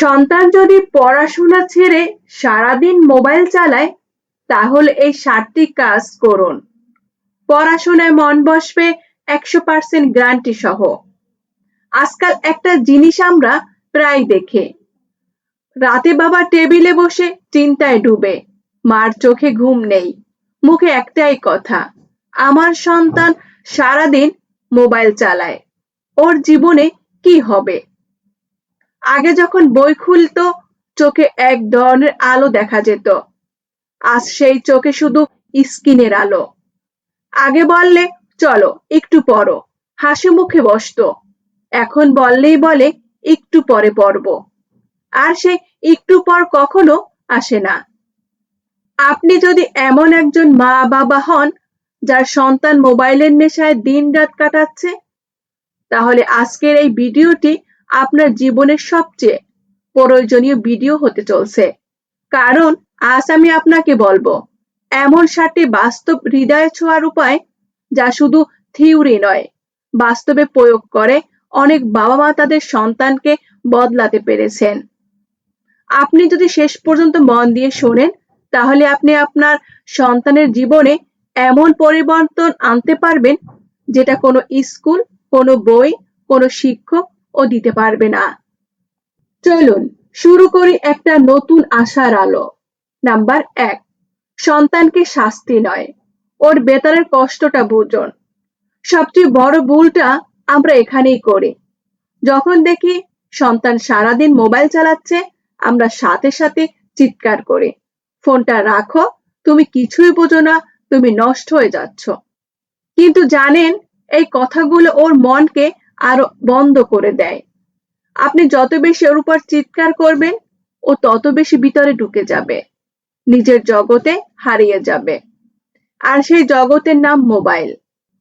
সন্তান যদি পড়াশোনা ছেড়ে সারাদিন মোবাইল চালায়, তাহলে এই সাতটি কাজ করুন। পড়াশোনায় মন বসবে একশো পার্সেন্ট গ্যারান্টি সহ। আজকাল একটা জিনিস আমরা প্রায় দেখে। রাতে বাবা টেবিলে বসে চিন্তায় ডুবে। মার চোখে ঘুম নেই। মুখে একটাই কথা, আমার সন্তান সারাদিন মোবাইল চালায়। ওর জীবনে কি হবে? আগে যখন বই খুলতো, চোখে এক ধরনের আলো দেখা যেত। আজ সেই চোখে শুধু স্কিনের আলো। আগে বললে, চলো, একটু পড়ো। হাসি মুখে বসতো। এখন বললেই বলে, একটু পরে পড়ব। আর সে একটু পর কখনো আসে না। আপনি যদি এমন একজন মা বাবা হন, যার সন্তান মোবাইলের নেশায় দিন রাত কাটাচ্ছে, তাহলে আজকের এই ভিডিওটি আপনার জীবনের সবচেয়ে প্রয়োজনীয় ভিডিও হতে চলছে। কারণ, আজ আমি আপনাকে বলব, এমন সাতটি বাস্তব হৃদয়ে ছোঁয়ার উপায় যা শুধু থিওরি নয়, বাস্তবে প্রয়োগ করে অনেক বাবা মা তাদের সন্তানকে বদলাতে পেরেছেন। আপনি যদি শেষ পর্যন্ত মন দিয়ে শোনেন, তাহলে আপনি আপনার সন্তানের জীবনে এমন পরিবর্তন আনতে পারবেন, যেটা কোনো স্কুল, কোনো বই, কোনো শিক্ষক ও দিতে পারবে না। চলুন, শুরু করি একটা নতুন আশার আলো। নাম্বার এক, সন্তানকে শাস্তি নয়। ওর বেতারের কষ্টটা বুঝুন। সবচেয়ে বড় ভুলটা আমরা এখানেই করি। যখন দেখি সন্তান সারাদিন মোবাইল চালাচ্ছে, আমরা সাথে সাথে চিৎকার করি। ফোনটা রাখো, তুমি কিছুই বোঝো না, তুমি নষ্ট হয়ে যাচ্ছ। কিন্তু জানেন, এই কথাগুলো ওর মনকে আরও বন্ধ করে দেয়। আপনি যত বেশি ওর উপর চিৎকার করবেন ও তত বেশি ভিতরে ঢুকে যাবে। নিজের জগতে হারিয়ে যাবে। আর সেই জগতের নাম মোবাইল।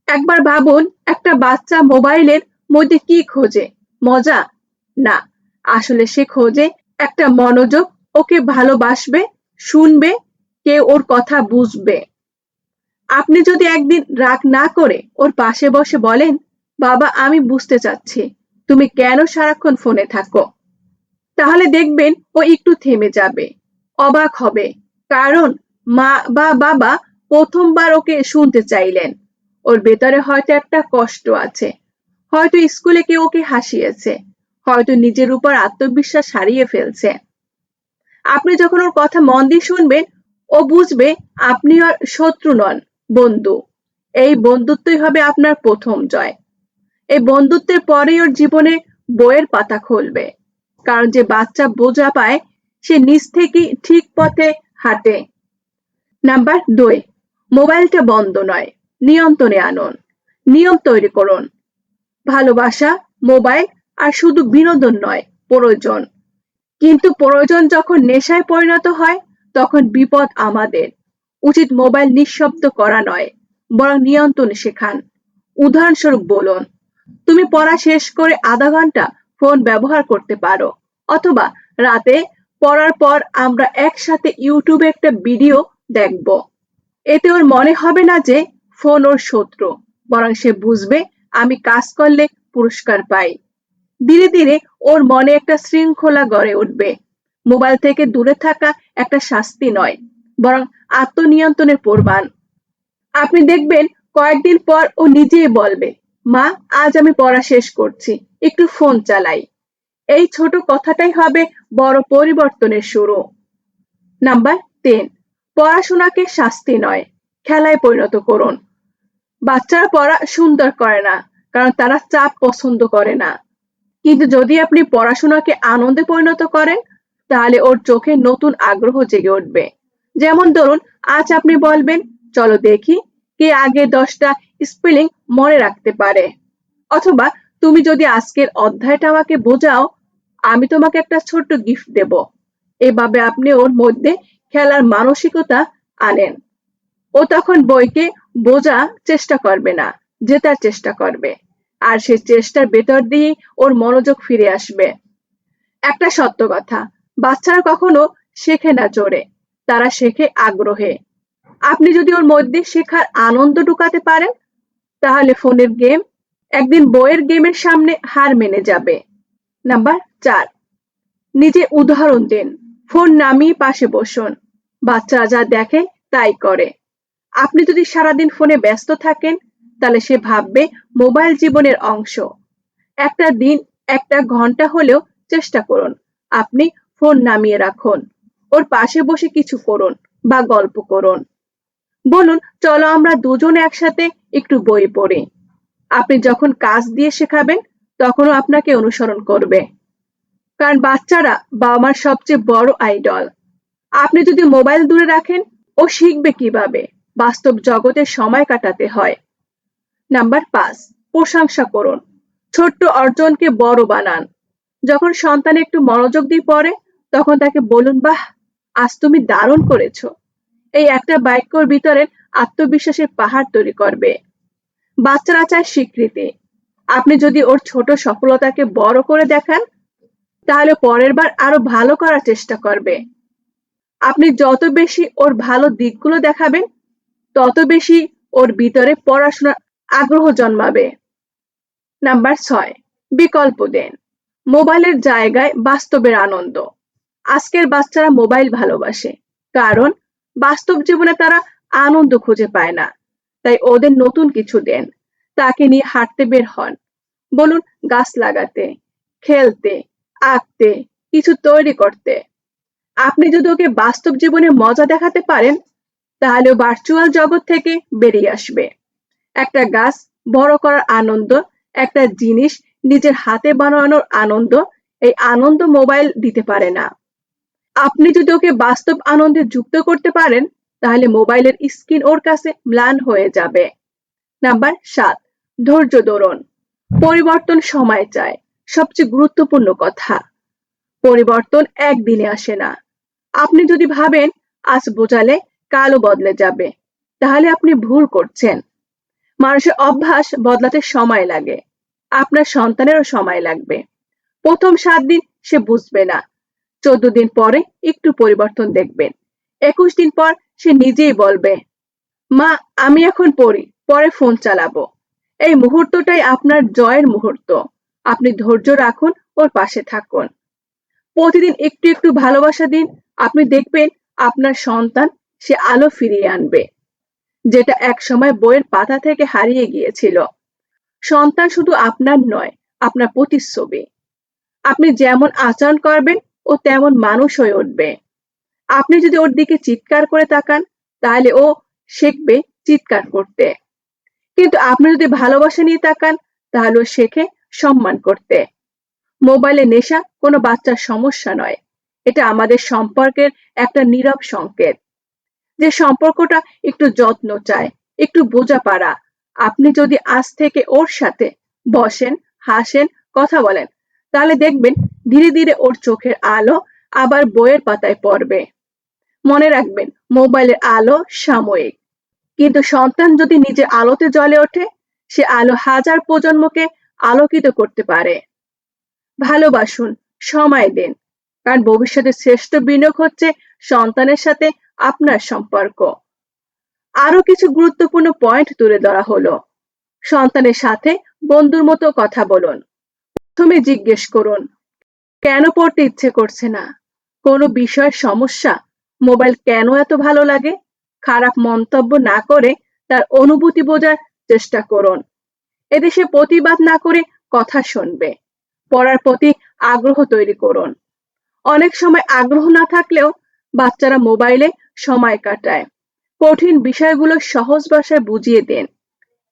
একবার ভাবুন, একটা বাচ্চা মোবাইলের মধ্যে কি খোঁজে? মজা? না। আসলে সে খোঁজে একটা মনোযোগ ওকে ভালোবাসবে, শুনবে, কেউ ওর কথা বুঝবে। আপনি যদি একদিন রাগ না করে ওর পাশে বসে বলেন বাবা, আমি বুঝতে চাচ্ছি। তুমি কেন সারাক্ষণ ফোনে থাকো? তাহলে দেখবেন ও একটু থেমে যাবে। অবাক হবে। কারণ মা বা বাবা প্রথমবার ওকে শুনতে চাইলেন। ওর ভেতরে হয়তো একটা কষ্ট আছে। হয়তো স্কুলে কেউ ওকে হাসিয়েছে। হয়তো নিজের উপর আত্মবিশ্বাস হারিয়ে ফেলছে। আপনি যখন ওর কথা মন দিয়ে শুনবেন, ও বুঝবে আপনি আর শত্রু নন, বন্ধু। এই বন্ধুত্বই হবে আপনার প্রথম জয়। এই বন্ধুত্বের পরেই ওর জীবনে বইয়ের পাতা খুলবে। কারণ যে বাচ্চা বোঝা পায়, সে নিজ থেকে ঠিক পথে হাঁটে। নাম্বার দুই, মোবাইলটা বন্ধ নয়, নিয়ন্ত্রণে আনুন, নিয়ম তৈরি করুন। ভালোবাসা, মোবাইল আর শুধু বিনোদন নয়, প্রয়োজন। কিন্তু প্রয়োজন যখন নেশায় পরিণত হয়, তখন বিপদ আমাদের। উচিত মোবাইল নিঃশব্দ করা নয়, বরং নিয়ন্ত্রণ শেখান। উদাহরণস্বরূপ বলুন তুমি পড়া শেষ করে আধা ঘণ্টা ফোন ব্যবহার করতে পারো। অথবা রাতে পড়ার পর আমরা একসাথে ইউটিউবে একটা ভিডিও দেখব। এতে ওর মনে হবে না যে ফোন ওর শত্রু, বরং সে বুঝবে আমি কাজ করলে পুরস্কার পাই। ধীরে ধীরে ওর মনে একটা শৃঙ্খলা গড়ে উঠবে। মোবাইল থেকে দূরে থাকা একটা শাস্তি নয়, বরং আত্মনিয়ন্ত্রণের প্রমাণ। আপনি দেখবেন কয়েকদিন পর ও নিজেই বলবে মা, আজ আমি পড়া শেষ করছি। একটু ফোন চালাই। এই ছোট কথাটাই হবে বড় পরিবর্তনের শুরু। নাম্বার তিন, পড়াশোনাকে শাস্তি নয়, খেলায় পরিণত করুন। বাচ্চারা পড়া সুন্দর করে না, কারণ তারা চাপ পছন্দ করে না। কিন্তু যদি আপনি পড়াশোনাকে আনন্দে পরিণত করেন, তাহলে ওর চোখে নতুন আগ্রহ জেগে উঠবে। যেমন ধরুন, আজ আপনি বলবেন, চলো দেখি কে আগে দশটা স্পেলিং মনে রাখতে পারে? অথবা তুমি যদি আজকের অধ্যায়টা আমাকে বোঝাও, আমি তোমাকে একটা ছোট্ট গিফট দেব। এভাবে আপনি ওর মধ্যে খেলার মানসিকতা আনেন। ও তখন বইকে বোঝা চেষ্টা করবে না, জেতার চেষ্টা করবে। আর সে চেষ্টার ভেতর দিয়ে ওর মনোযোগ ফিরে আসবে। একটা সত্য কথা, বাচ্চারা কখনো শেখে না জোরে, তারা শেখে আগ্রহে। আপনি যদি ওর মধ্যে শেখার আনন্দ ঢুকাতে পারেন, তাহলে ফোনের গেম একদিন বইয়ের গেমের সামনে হার মেনে যাবে। নাম্বার চার, নিজে উদাহরণ দিন। ফোন নামিয়ে পাশে বসুন। বাচ্চারা যা দেখে তাই করে। আপনি যদি সারাদিন ফোনে ব্যস্ত থাকেন, তাহলে সে ভাববে মোবাইল জীবনের অংশ। একটা দিন, একটা ঘণ্টা হলেও চেষ্টা করুন। আপনি ফোন নামিয়ে রাখুন। ওর পাশে বসে কিছু করুন বা গল্প করুন। বলুন, চলো আমরা দুজন একসাথে একটু বই পড়ি। আপনি যখন কাজ দিয়ে শেখাবেন, তখনও আপনাকে অনুসরণ করবে। কারণ বাচ্চারা বাবা মার সবচেয়ে বড় আইডল। আপনি যদি মোবাইল দূরে রাখেন, ও শিখবে কীভাবে? বাস্তব জগতে সময় কাটাতে হয়। নাম্বার পাঁচ, প্রশংসা করুন। ছোট্ট অর্জনকে বড় বানান। যখন সন্তান একটু মনোযোগ দিয়ে পড়ে, তখন তাকে বলুন, বাহ, আজ তুমি দারুণ করেছ। এই একটা বাক্যর ভিতরে আত্মবিশ্বাসের পাহাড় তৈরি করবে। বাচ্চারা চায় স্বীকৃতি। আপনি যদি ওর ছোট সফলতাকে বড় করে দেখান, তাহলে পরের বার আরও ভালো করার চেষ্টা করবে। আপনি যত বেশি ওর ভালো দিকগুলো দেখাবেন, তত বেশি ওর ভিতরে পড়াশোনার আগ্রহ জন্মাবে। নাম্বার ছয়, বিকল্প দেন। মোবাইলের জায়গায় বাস্তবের আনন্দ। আজকের বাচ্চারা মোবাইল ভালোবাসে, কারণ বাস্তব জীবনে তারা আনন্দ খুঁজে পায় না। তাই ওদের নতুন কিছু দেন। তাকে নিয়ে হাঁটতে বের হন। বলুন, গাছ লাগাতে, খেলতে, আঁকতে, কিছু তৈরি করতে। আপনি যদি ওকে বাস্তব জীবনে মজা দেখাতে পারেন, তাহলে ভার্চুয়াল জগৎ থেকে বেরিয়ে আসবে। একটা গাছ বড় করার আনন্দ, একটা জিনিস নিজের হাতে বানানোর আনন্দ, এই আনন্দ মোবাইল দিতে পারে না। আপনি যদি ওকে বাস্তব আনন্দে যুক্ত করতে পারেন, তাহলে মোবাইলের স্ক্রিন ওর কাছে ম্লান হয়ে যাবে। নাম্বার সাত, ধৈর্য ধরুন। পরিবর্তন সময় চায়, সবচেয়ে গুরুত্বপূর্ণ কথা। পরিবর্তন একদিনে আসে না। আপনি যদি ভাবেন, আজ বোঝালে কালও বদলে যাবে, তাহলে আপনি ভুল করছেন। মানুষের অভ্যাস বদলাতে সময় লাগে। আপনার সন্তানেরও সময় লাগবে। প্রথম সাত দিন সে বুঝবে না চোদ্দ দিন পরে একটু পরিবর্তন দেখবেন। একুশ দিন পর সে নিজেই বলবে, মা, আমি এখন পড়ি, পরে ফোন চালাবো। এই মুহূর্তটাই আপনার জয়ের মুহূর্ত। আপনি ধৈর্য রাখুন, ওর পাশে থাকুন। প্রতিদিন একটু একটু ভালোবাসা দিন, আপনি দেখবেন আপনার সন্তান সে আলো ফিরিয়ে আনবে, যেটা এক সময় বইয়ের পাতা থেকে হারিয়ে গিয়েছিল। সন্তান শুধু আপনার নয়, আপনার প্রতিচ্ছবি। আপনি যেমন আচরণ করবেন ও তেমন মানুষ হয়ে উঠবে। আপনি যদি ওর দিকে চিৎকার করে তাকান, তাহলে ও শিখবে চিৎকার করতে। কিন্তু আপনি যদি ভালোবাসা নিয়ে তাকান, তাহলে ও শেখে সম্মান করতে। মোবাইলে নেশা কোনো বাচ্চার সমস্যা নয়। এটা আমাদের সম্পর্কের একটা নীরব সংকেত। যে সম্পর্কটা একটু যত্ন চায়, একটু বোঝাপড়া। আপনি যদি আজ থেকে ওর সাথে বসেন, হাসেন, কথা বলেন, তাহলে দেখবেন ধীরে ধীরে ওর চোখের আলো আবার বইয়ের পাতায় পড়বে। মনে রাখবেন, মোবাইলের আলো সাময়িক। কিন্তু সন্তান যদি নিজে আলোতে জ্বলে ওঠে, সে আলো হাজার প্রজন্মকে আলোকিত করতে পারে। ভালোবাসুন, সময় দিন, কারণ ভবিষ্যতের শ্রেষ্ঠ বিনিয়োগ হচ্ছে সন্তানের সাথে আপনার সম্পর্ক। আরও কিছু গুরুত্বপূর্ণ পয়েন্ট তুলে ধরা হলো। সন্তানের সাথে বন্ধুর মতো কথা বলুন। প্রথমে জিজ্ঞেস করুন কেন পড়তে ইচ্ছে করছে না? কোনো বিষয়ের সমস্যা? মোবাইল কেন এত ভালো লাগে? খারাপ মন্তব্য না করে তার অনুভূতি বোঝার চেষ্টা করুন। এদেশে প্রতিবাদ না করে কথা শুনবে। পড়ার প্রতি আগ্রহ তৈরি করুন। অনেক সময় আগ্রহ না থাকলেও বাচ্চারা মোবাইলে সময় কাটায়। কঠিন বিষয়গুলো সহজ ভাষায় বুঝিয়ে দেন।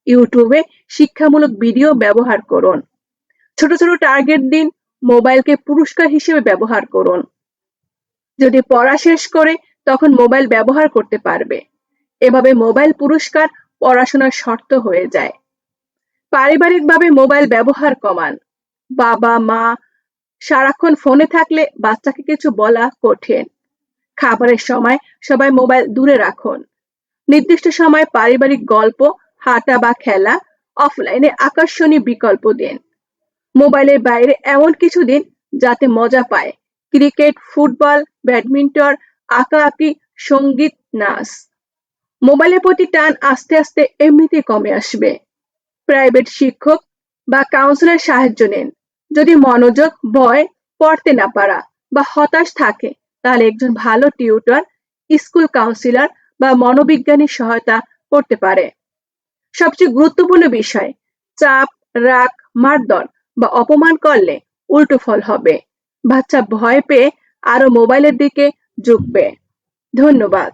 ইউটিউবে শিক্ষামূলক ভিডিও ব্যবহার করুন। ছোট ছোট টার্গেট দিন মোবাইলকে পুরস্কার হিসেবে ব্যবহার করুন। যদি পড়া শেষ করে, তখন মোবাইল ব্যবহার করতে পারবে। এভাবে মোবাইল পুরস্কার পড়াশোনার শর্ত হয়ে যায়। পারিবারিকভাবে মোবাইল ব্যবহার কমান। বাবা, মা সারাক্ষণ ফোনে থাকলে বাচ্চাকে কিছু বলা কঠিন। খাবারের সময় সবাই মোবাইল দূরে রাখুন। নির্দিষ্ট সময় পারিবারিক গল্প, হাঁটা বা খেলা, অফলাইনে আকর্ষণীয় বিকল্প দিন। মোবাইলের বাইরে এমন কিছু দিন যাতে মজা পায়। ক্রিকেট, ফুটবল, ব্যাডমিন্টন, আঁকাআঁকি, সংগীত, নাচ। মোবাইলের প্রতি টান আস্তে আস্তে এমনিতে কমে আসবে। প্রাইভেট শিক্ষক বা কাউন্সিলর সাহায্য নিন। যদি মনোযোগ, ভয় পড়তে না পারা বা হতাশ থাকে, তাহলে একজন ভালো টিউটর স্কুল কাউন্সিলর বা মনোবিজ্ঞানী সহায়তা করতে পারে। সবচেয়ে গুরুত্বপূর্ণ বিষয়, চাপ, রাগ, মারধর বা অপমান করলে উল্টো ফল হবে। বাচ্চা ভয় পেয়ে আরও মোবাইলের দিকে ঝুঁকবে। ধন্যবাদ।